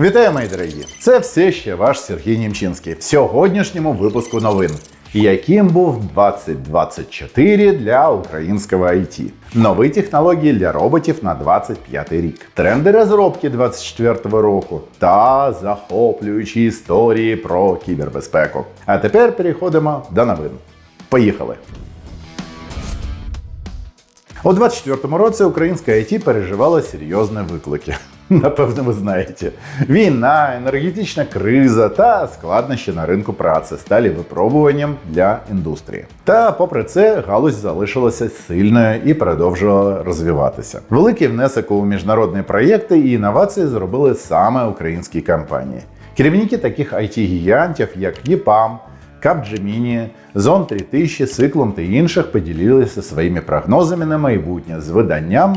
Вітаю, мої дорогі! Це все ще ваш Сергій Німчинський в сьогоднішньому випуску новин. Яким був 2024 для українського IT. Нові технології для роботів на 25 рік, тренди розробки 24 року та захоплюючі історії про кібербезпеку. А тепер переходимо до новин. Поїхали! У 24-му році українська IT переживала серйозні виклики. Напевно, ви знаєте, війна, енергетична криза та складнощі на ринку праці стали випробуванням для індустрії. Та, попри це, галузь залишилася сильною і продовжувала розвиватися. Великий внесок у міжнародні проєкти і інновації зробили саме українські компанії. Керівники таких it гігантів як ЄПАМ, Capgemini, Zone 3000, Циклом та інших поділилися своїми прогнозами на майбутнє з виданням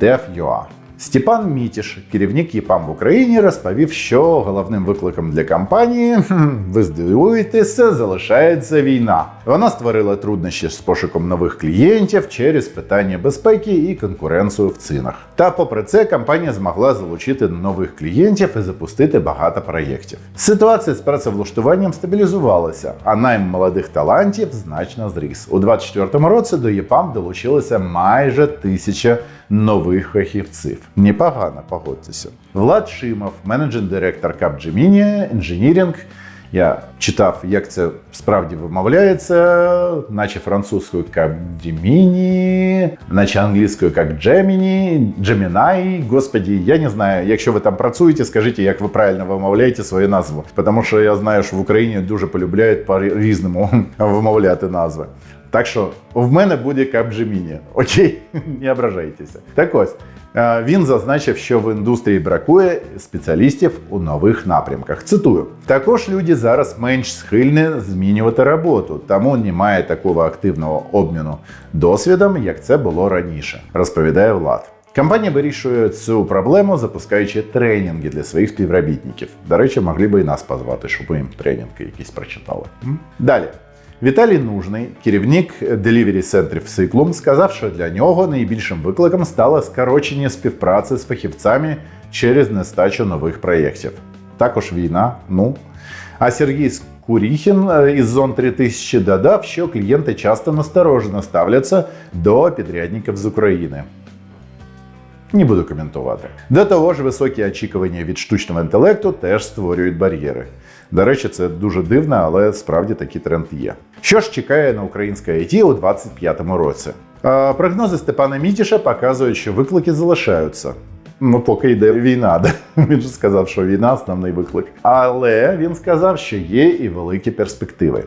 DevUA. Степан Мітіш, керівник ЄПАМ в Україні, розповів, що головним викликом для компанії, ви здивуєтеся, залишається війна. Вона створила труднощі з пошуком нових клієнтів через питання безпеки і конкуренцію в цінах. Та попри це, компанія змогла залучити нових клієнтів і запустити багато проєктів. Ситуація з працевлаштуванням стабілізувалася, а найм молодих талантів значно зріс. У 2024 році до ЄПАМ долучилося майже тисяча нових фахівців. Непогано, погодьтеся. Влад Шимов, менеджер директор Capgemini Engineering. Я читав, як це справді вимовляється, наче французькою Capgemini, наче англійською як Gemini, Gemini. Господі, я не знаю, якщо ви там працюєте, скажіть, як ви правильно вимовляєте свою назву. Тому що я знаю, що в Україні дуже полюбляють по-різному вимовляти назви. Так що в мене буде Capgemini. Окей, не ображайтеся. Так ось. Е, Він зазначив, що в індустрії бракує спеціалістів у нових напрямках. Цитую: також люди зараз менш схильні змінювати роботу, тому немає такого активного обміну досвідом, як це було раніше, розповідає Влад. Компанія вирішує цю проблему, запускаючи тренінги для своїх співробітників. До речі, могли би і нас позвати, щоб ви їм тренінги якісь прочитали. Далі. Віталій Нужний, керівник делівері центрів Циклум, сказав, що для нього найбільшим викликом стало скорочення співпраці з фахівцями через нестачу нових проєктів. Також війна. Ну. А Сергій Скуріхін е, із Зон 3000 додав, що клієнти часто насторожено ставляться до підрядників з України. Не буду коментувати. До того ж, високі очікування від штучного інтелекту теж створюють бар'єри. До речі, це дуже дивно, але справді такий тренд є. Що ж чекає на українське IT у 2025 році? Прогнози Степана Мітіша показують, що виклики залишаються. Ну, поки йде війна, да? він же сказав, що війна основний виклик. Але він сказав, що є і великі перспективи.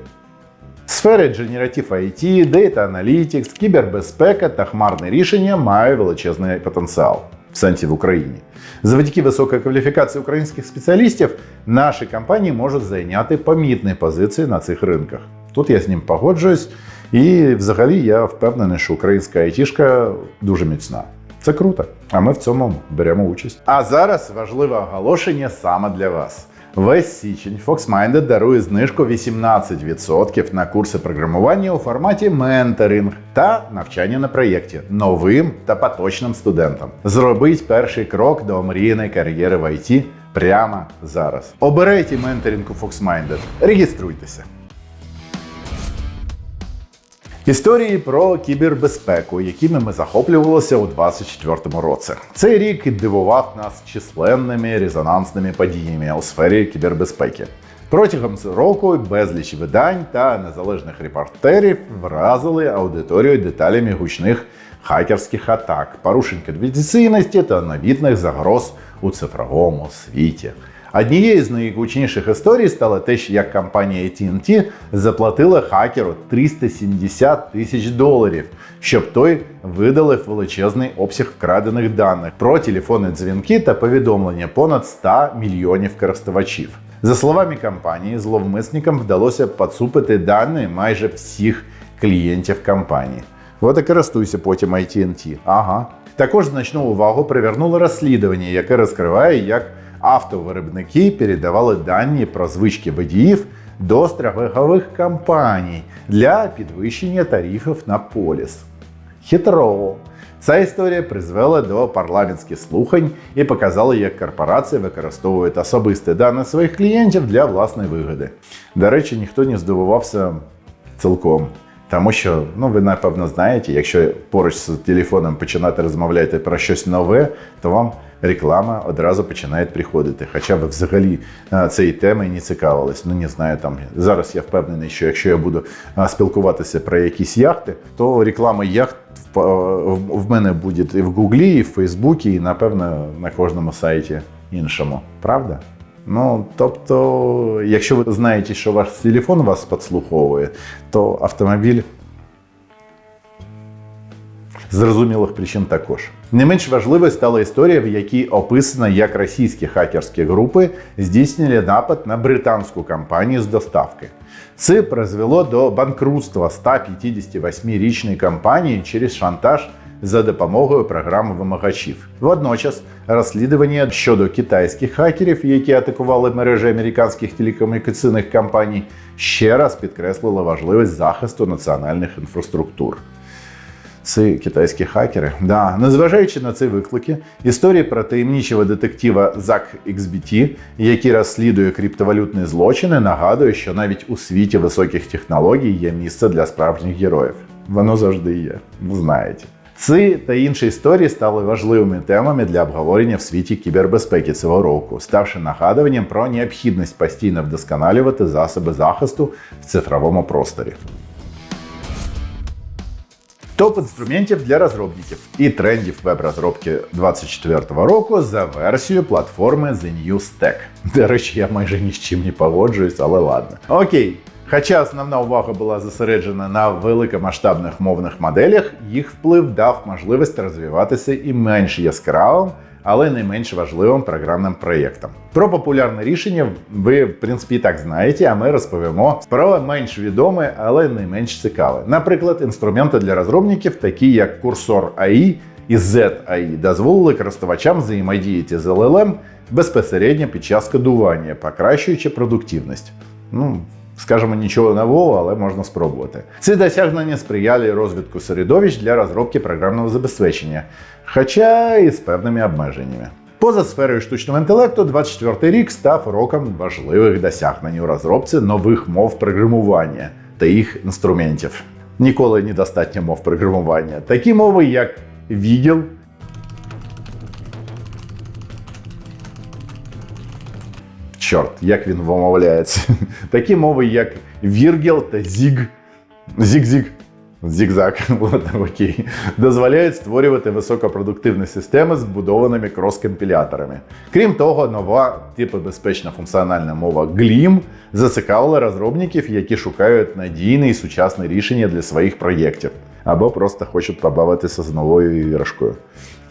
Сфери Generative IT, Data Analytics, кібербезпека та хмарне рішення мають величезний потенціал в сенсі в Україні. Завдяки високій кваліфікації українських спеціалістів наші компанії можуть зайняти помітні позиції на цих ринках. Тут я з ним погоджуюсь, і взагалі я впевнений, що українська айтішка дуже міцна. Це круто, а ми в цьому беремо участь. А зараз важливе оголошення саме для вас. Весь січень FoxMinded дарує знижку 18% на курси програмування у форматі менторинг та навчання на проєкті новим та поточним студентам. Зробіть перший крок до омріяної кар'єри в ІТ прямо зараз. Обирайте менторинг у FoxMinded. Реєструйтеся. Історії про кібербезпеку, якими ми захоплювалися у 2024 році. Цей рік дивував нас численними резонансними подіями у сфері кібербезпеки. Протягом року безліч видань та незалежних репортерів вразили аудиторію деталями гучних хакерських атак, порушень конфіденційності та новітних загроз у цифровому світі. Однією з найгучніших історій стало те, що як компанія AT&T заплатила хакеру 370 тисяч доларів, щоб той видалив величезний обсяг вкрадених даних про телефонні дзвінки та повідомлення понад 100 мільйонів користувачів. За словами компанії, зловмисникам вдалося поцупити дані майже всіх клієнтів компанії. От і користуйся потім AT&T. Ага. Також значну увагу привернуло розслідування, яке розкриває, як автовиробники передавали дані про звички водіїв до страхових компаній для підвищення тарифів на поліс. Хитро. Ця історія призвела до парламентських слухань і показала, як корпорації використовують особисті дані своїх клієнтів для власної вигоди. До речі, ніхто не здивувався цілком. Тому що, ну ви напевно знаєте, якщо поруч з телефоном починати розмовляти про щось нове, то вам реклама одразу починає приходити. Хоча ви взагалі е, цієї теми не цікавились. Ну не знаю, там зараз я впевнений, що якщо я буду е, спілкуватися про якісь яхти, то реклама яхт в- в мене буде і в Гуглі, і в Фейсбуці, і напевно на кожному сайті іншому. Правда? Ну, тобто, якщо ви знаєте, що ваш телефон вас підслуховує, то автомобіль з зрозумілих причин також. Не менш важливою стала історія, в якій описано, як російські хакерські групи здійснили напад на британську компанію з доставки. Це призвело до банкрутства 158-річної компанії через шантаж за допомогою програми вимагачів. Водночас розслідування щодо китайських хакерів, які атакували мережі американських телекомунікаційних компаній, ще раз підкреслило важливість захисту національних інфраструктур. Це китайські хакери. Да. Незважаючи на ці виклики, історії про таємничого детектива Зак XBT, який розслідує криптовалютні злочини, нагадує, що навіть у світі високих технологій є місце для справжніх героїв. Воно завжди є, знаєте. Ці та інші історії стали важливими темами для обговорення в світі кібербезпеки цього року, ставши нагадуванням про необхідність постійно вдосконалювати засоби захисту в цифровому просторі. Топ інструментів для розробників і трендів веб-розробки 2024 року за версією платформи The New Stack. До речі, я майже ні з чим не погоджуюсь, але ладно. Окей. Хоча основна увага була зосереджена на великомасштабних мовних моделях, їх вплив дав можливість розвиватися і менш яскравим, але не менш важливим програмним проєктам. Про популярне рішення ви, в принципі, і так знаєте, а ми розповімо про менш відоме, але не менш цікаве. Наприклад, інструменти для розробників, такі як Cursor AI і ZAI, дозволили користувачам взаємодіяти з LLM безпосередньо під час кодування, покращуючи продуктивність. Ну, Скажемо, нічого нового, але можна спробувати. Ці досягнення сприяли розвитку середовищ для розробки програмного забезпечення, хоча і з певними обмеженнями. Поза сферою штучного інтелекту, 24 рік став роком важливих досягнень у розробці нових мов програмування та їх інструментів. Ніколи недостатньо мов програмування. Такі мови, як Відділ, Чорт, як він вимовляється. Такі мови, як Віргел та Зіг. Зіг-зіг. Зігзаг, ладно, окей, дозволяють створювати високопродуктивні системи з вбудованими крос-компіляторами. Крім того, нова типобезпечна функціональна мова GLIM зацікавила розробників, які шукають надійне і сучасне рішення для своїх проєктів або просто хочуть побавитися з новою іграшкою.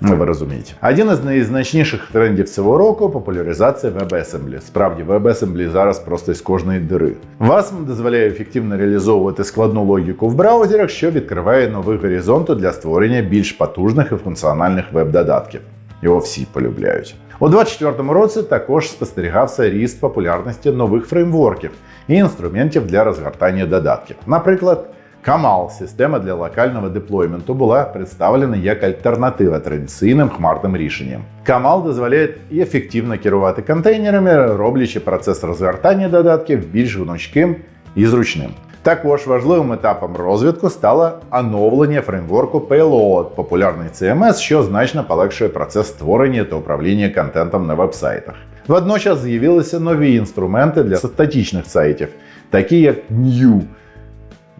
Ну, ви розумієте. Один із найзначніших трендів цього року популяризація WebAssembly. Справді, WebAssembly зараз просто із кожної дири. WASM дозволяє ефективно реалізовувати складну логіку в браузерах, що відкриває нові горизонти для створення більш потужних і функціональних веб-додатків. Його всі полюбляють. У 2024 році також спостерігався ріст популярності нових фреймворків і інструментів для розгортання додатків. Наприклад, Камал, система для локального деплойменту, була представлена як альтернатива традиційним хмарним рішенням. Камал дозволяє ефективно керувати контейнерами, роблячи процес розгортання додатків більш гнучким і зручним. Також важливим етапом розвитку стало оновлення фреймворку Payload, популярний CMS, що значно полегшує процес створення та управління контентом на вебсайтах. Водночас з'явилися нові інструменти для статичних сайтів, такі як New.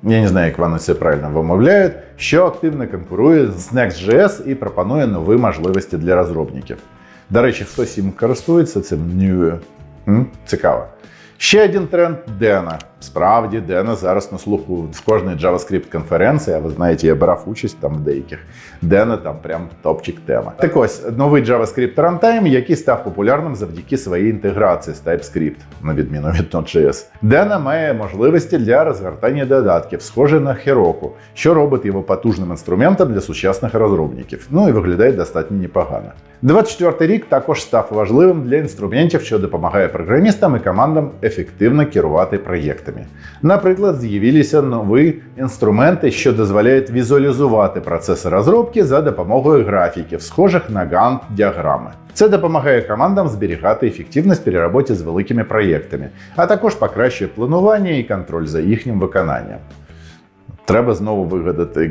Я не знаю, як вони це правильно вимовляють, що активно конкурує з Next.js і пропонує нові можливості для розробників. До речі, хтось їм користується цим. Цікаво. Ще один тренд Дена. Справді, Дена зараз на слуху в кожній JavaScript конференції, а ви знаєте, я брав участь там в деяких. Дена там прям топчик тема. Так ось новий JavaScript Runtime, який став популярним завдяки своїй інтеграції з TypeScript, на відміну від Node.js. Дена має можливості для розгортання додатків, схоже на Heroku, що робить його потужним інструментом для сучасних розробників. Ну і виглядає достатньо непогано. 24 рік також став важливим для інструментів, що допомагає програмістам і командам ефективно керувати проєктами. Проєктами. Наприклад, з'явилися нові інструменти, що дозволяють візуалізувати процеси розробки за допомогою графіків, схожих на Gantt-діаграми. Це допомагає командам зберігати ефективність при роботі з великими проєктами, а також покращує планування і контроль за їхнім виконанням. Треба знову вигадати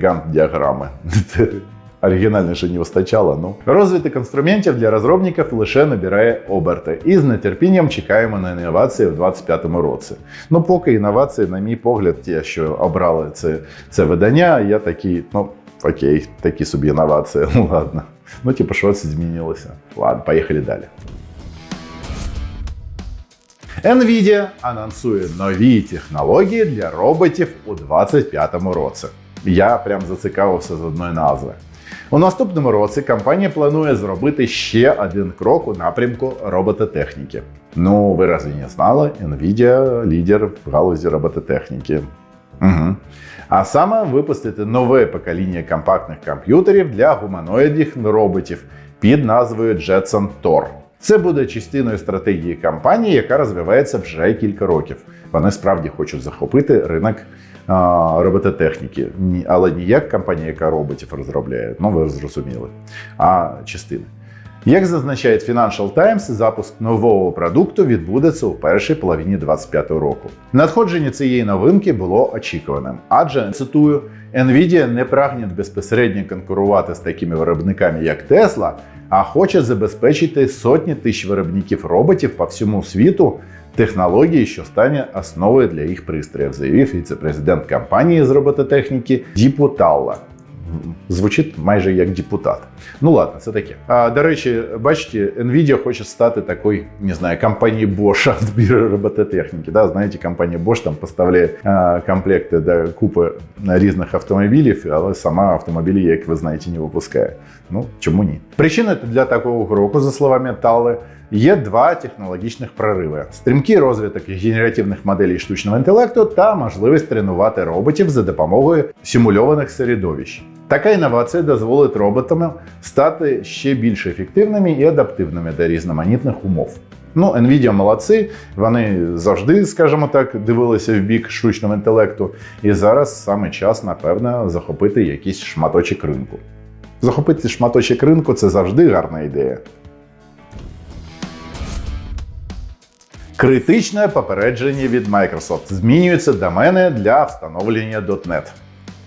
Gantt-діаграми. Оригінальніше не вистачало. Ну розвиток інструментів для розробників лише набирає оберти, і з нетерпінням чекаємо на інновації в 2025 році. Ну, поки інновації, на мій погляд, ті, що обрали це, це видання, я такий, ну окей, такі собі інновації. Ну ладно. Ну, типу, щось змінилося. Ладно, поїхали далі. Nvidia анонсує нові технології для роботів у 2025 році. Я прям зацікавився з одної назви. У наступному році компанія планує зробити ще один крок у напрямку робототехніки. Ну, ви разве не знали? Nvidia лідер в галузі робототехніки. Угу. А саме випустити нове покоління компактних комп'ютерів для гуманоїдних роботів під назвою Jetson Tor. Це буде частиною стратегії компанії, яка розвивається вже кілька років. Вони справді хочуть захопити ринок робототехніки, Ні- але ніяк як компанія, яка роботів розробляє, ну ви зрозуміли, а частини. Як зазначає Financial Times, запуск нового продукту відбудеться у першій половині 2025 року. Надходження цієї новинки було очікуваним, адже цитую: Nvidia не прагне безпосередньо конкурувати з такими виробниками, як Tesla, а хоче забезпечити сотні тисяч виробників роботів по всьому світу технології, що стане основою для їх пристроїв, заявив віце-президент компанії з робототехніки Діпу Талла. Звучить майже як депутат. Ну ладно, це таке. А, до речі, бачите, Nvidia хоче стати такою, не знаю, компанією Bosch відбіру робототехніки. Да? Знаєте, компанія Bosch там поставляє а, комплекти до купи різних автомобілів, але сама автомобілі, як ви знаєте, не випускає. Ну чому ні? Причиною для такого кроку, за словами Талли, Є два технологічних прориви: стрімкий розвиток генеративних моделей штучного інтелекту та можливість тренувати роботів за допомогою симульованих середовищ. Така інновація дозволить роботам стати ще більш ефективними і адаптивними до різноманітних умов. Ну, Nvidia молодці, вони завжди, скажімо так, дивилися в бік штучного інтелекту, і зараз саме час, напевно, захопити якийсь шматочок ринку. Захопити шматочок ринку це завжди гарна ідея. Критичне попередження від Microsoft. Змінюються домени для встановлення .NET.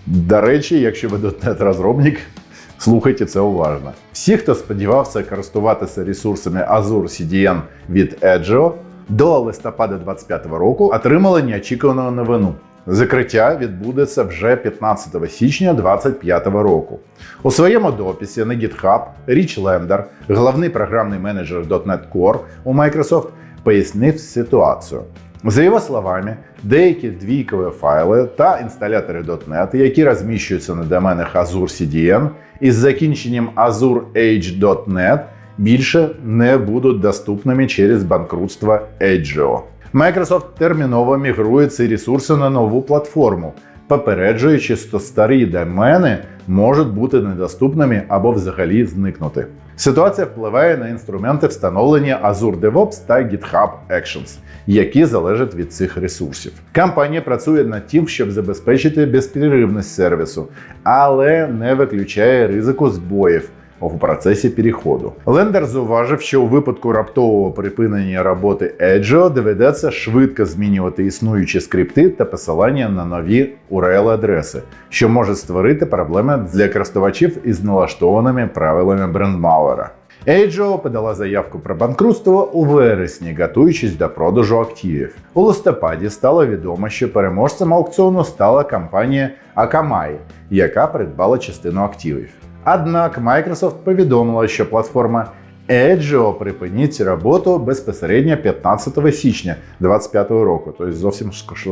До речі, якщо ви .NET розробник, слухайте це уважно. Всі, хто сподівався користуватися ресурсами Azure CDN від Edgeo, до листопада 2025 року отримали неочікувану новину. Закриття відбудеться вже 15 січня 2025 року. У своєму дописі на GitHub Річ Лендер, головний програмний менеджер .NET Core у Microsoft, пояснив ситуацію. За його словами, деякі двійкові файли та інсталятори .NET, які розміщуються на доменах Azure CDN із закінченням Azure Age.NET, більше не будуть доступними через банкрутство Edgeo. Microsoft терміново мігрує ці ресурси на нову платформу, попереджуючи, що старі домени можуть бути недоступними або взагалі зникнути. Ситуація впливає на інструменти встановлення Azure DevOps та GitHub Actions, які залежать від цих ресурсів. Компанія працює над тим, щоб забезпечити безперервність сервісу, але не виключає ризику збоїв у процесі переходу. Лендер зауважив, що у випадку раптового припинення роботи Edgeo доведеться швидко змінювати існуючі скрипти та посилання на нові URL-адреси, що може створити проблеми для користувачів із налаштованими правилами брендмауера. Edgeo подала заявку про банкрутство у вересні, готуючись до продажу активів. У листопаді стало відомо, що переможцем аукціону стала компанія Akamai, яка придбала частину активів. Однак Microsoft повідомила, що платформа Edgeo припинить роботу безпосередньо 15 січня 2025 року, тобто зовсім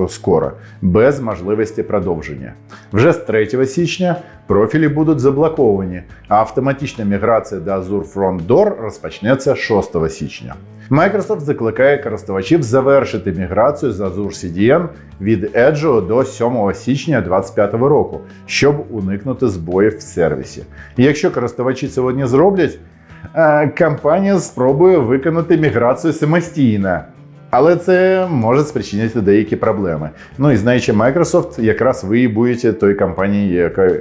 скоро, без можливості продовження. Вже з 3 січня профілі будуть заблоковані, а автоматична міграція до Azure Front Door розпочнеться 6 січня. Microsoft закликає користувачів завершити міграцію з Azure CDN від Edge до 7 січня 2025 року, щоб уникнути збоїв в сервісі. І якщо користувачі сьогодні зроблять, компанія спробує виконати міграцію самостійно. Але це може спричинити деякі проблеми. Ну і знаючи Microsoft, якраз ви будете той компанією, яка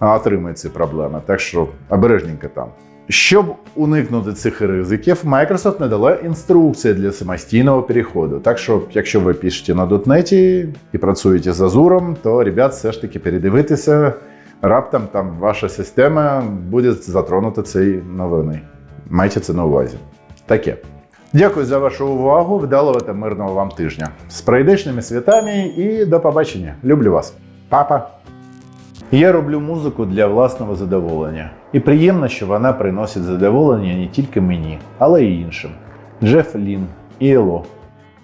отримує ці проблеми. Так що обережненько там. Щоб уникнути цих ризиків, Microsoft надала інструкції для самостійного переходу. Так що, якщо ви пишете на дотнеті і працюєте з Азуром, то ребят, все ж таки передивитися, раптом там ваша система буде затронута цією новиною. Майте це на увазі. Таке. Дякую за вашу увагу. Вдалого та мирного вам тижня. З прийдешними святами і до побачення. Люблю вас. Папа. Я роблю музику для власного задоволення. І приємно, що вона приносить задоволення не тільки мені, але й іншим. Джеф Лін, ELO,